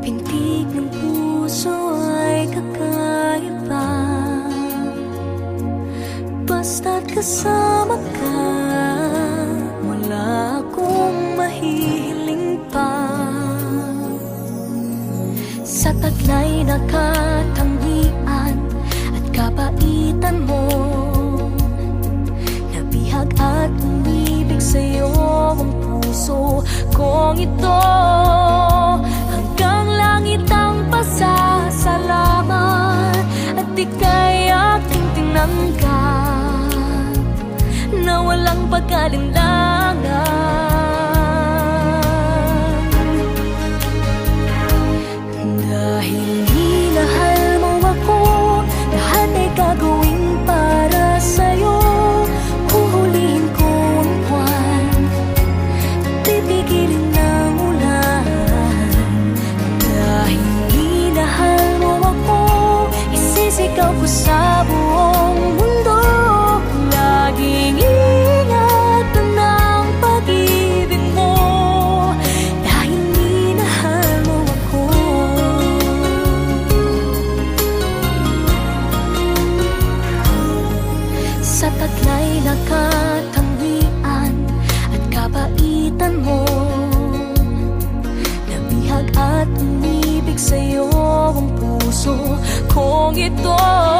Pintig ng puso ay kakaiba Basta't kasama ka Wala akong mahihiling pa. Sa taglay na katangian At kabaitan mo Nabihag at umibig sa'yo ang puso kong ito. Na walang pag-alinlangan Dahil minahal mo ako Lahat ay gagawin para sa'yo. Huhulihin ko ang buwan Pipigilin ng ulan. Dahil minahal mo ako Isisigaw ko sa buong at umibig sa'yo